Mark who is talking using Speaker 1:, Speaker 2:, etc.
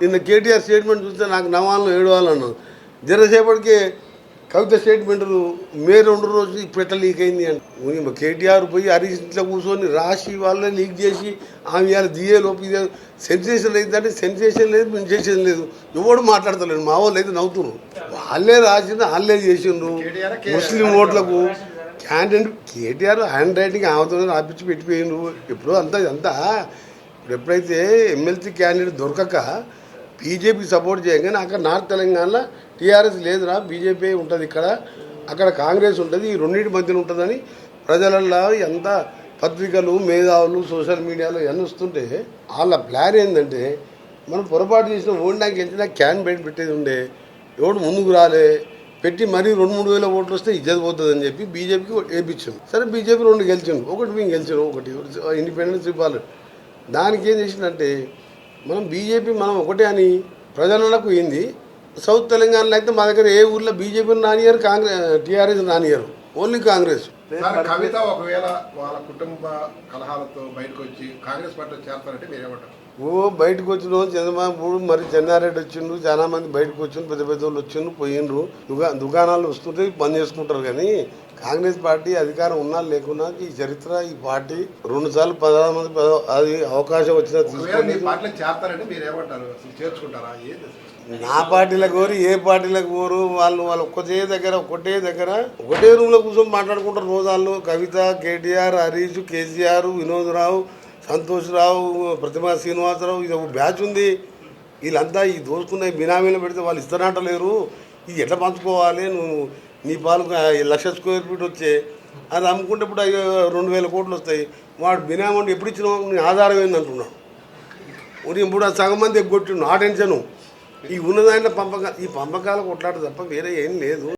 Speaker 1: నిన్న కేటీఆర్ స్టేట్మెంట్ చూస్తే నాకు నవ్వాలను ఏడవాలన్నాను జరసేపటికి కవిత స్టేట్మెంట్ మే రెండు రోజులు పెట్ట లీక్ అయింది అంటే. కేటీఆర్ పోయి హరీష్ ఇంట్లో కూర్చొని రాసి వాళ్ళే లీక్ చేసి ఆమె ఇవాళ దియే లోపు సెన్సేషన్ అయిందంటే సెన్సేషన్ లేదు సెన్సేషన్ లేదు. ఎవడు మాట్లాడతలేడు మా వాళ్ళు అయితే నవ్వుతున్నారు వాళ్ళే రాసింది వాళ్ళే చేసిండ్రు. ముస్లిం ఓట్లకు క్యాండిడేట్ కేటీఆర్ హ్యాండ్ రైటింగ్ ఆమెతో రాపించి పెట్టిపోయిండ్రు. ఇప్పుడు అంతా అంతా ఇప్పుడు ఎప్పుడైతే ఎమ్మెల్సీ క్యాండిడేట్ దొరకక బీజేపీ సపోర్ట్ చేయగానే అక్కడ నార్త్ తెలంగాణలో టీఆర్ఎస్ లేదురా బీజేపీ ఉంటుంది ఇక్కడ. అక్కడ కాంగ్రెస్ ఉంటుంది ఈ రెండింటి మధ్యన ఉంటుందని ప్రజలల్లో ఎంత పత్రికలు మేధావులు సోషల్ మీడియాలో ఎన్ని వస్తుంటే వాళ్ళ ప్లాన్ ఏంటంటే మనం పొరపాటు చేసిన ఓడినాకి గెలిచినా క్యాన్ బయట పెట్టేది ఉండే ఎవడు ముందుకు రాలే పెట్టి మరీ రెండు మూడు వేల ఓట్లు వస్తే ఇజ్జత్ పోతుందని చెప్పి బీజేపీకి వేపించాం సరే బీజేపీ రెండు గెలిచాను ఒకటి మేము గెలిచాను ఒకటి ఇండిపెండెన్స్ ఇవ్వాలి. దానికి ఏం చేసిందంటే మనం బీజేపీ మనం ఒకటే అని ప్రజలకు ఏంది? సౌత్ తెలంగాణలో అయితే మా దగ్గర ఏ ఊర్లో బీజేపీ రానియరు కాంగ్రెస్ టీఆర్ఎస్ రానియరు ఓన్లీ కాంగ్రెస్.
Speaker 2: కవిత ఒకవేళ వాళ్ళ కుటుంబ కలహాలతో బయటకు వచ్చి కాంగ్రెస్ పార్టీలో చేరతారంటే మీరేమంటారు?
Speaker 1: ఓ బయటకు వచ్చిన వాళ్ళు చంద్రబాబు మరి చెన్నారెడ్డి వచ్చిండు చాలా మంది బయటకు వచ్చిండ్రు పెద్ద పెద్ద వాళ్ళు వచ్చిండ్రు పోయిండ్రు. దుకా దుకాణాలు వస్తుంటే బంద్ చేసుకుంటారు కానీ కాంగ్రెస్ పార్టీ అధికారం ఉన్నా లేకున్నా ఈ చరిత్ర ఈ పార్టీ రెండు సార్లు పదహారు మంది అది అవకాశం వచ్చినా? నా పార్టీలకు కోరు ఏ పార్టీలకు కోరు వాళ్ళు వాళ్ళు ఒక్కటే దగ్గర ఒకటే దగ్గర ఒకటే రూమ్లో కూర్చొని మాట్లాడుకుంటారు రోజు వాళ్ళు. కవిత కేటీఆర్ హరీష్ కేసీఆర్ వినోద్ రావు సంతోష్ రావు ప్రతిమా శ్రీనివాసరావు ఇది ఒక బ్యాచ్ ఉంది. వీళ్ళంతా ఈ దోచుకున్న బినామీలు పెడితే వాళ్ళు ఇస్తారంటలేరు. ఇది ఎట్లా పంచుకోవాలి? నువ్వు నీ పాలు లక్ష స్క్వేర్ ఫీట్ వచ్చే. అది అమ్ముకుంటే ఇప్పుడు అయ్యో రెండు వేల కోట్లు వస్తాయి. వాడు బినామీ ఎప్పుడు ఇచ్చినావు నీ ఆధారం ఏంది ఇప్పుడు సగం మంది ఎగ్గొట్టిండు. ఆ టెన్షను. ఈ ఉన్నదాన్ని పంపక ఈ పంపకాలు కొట్లాట తప్ప వేరే ఏం లేదు.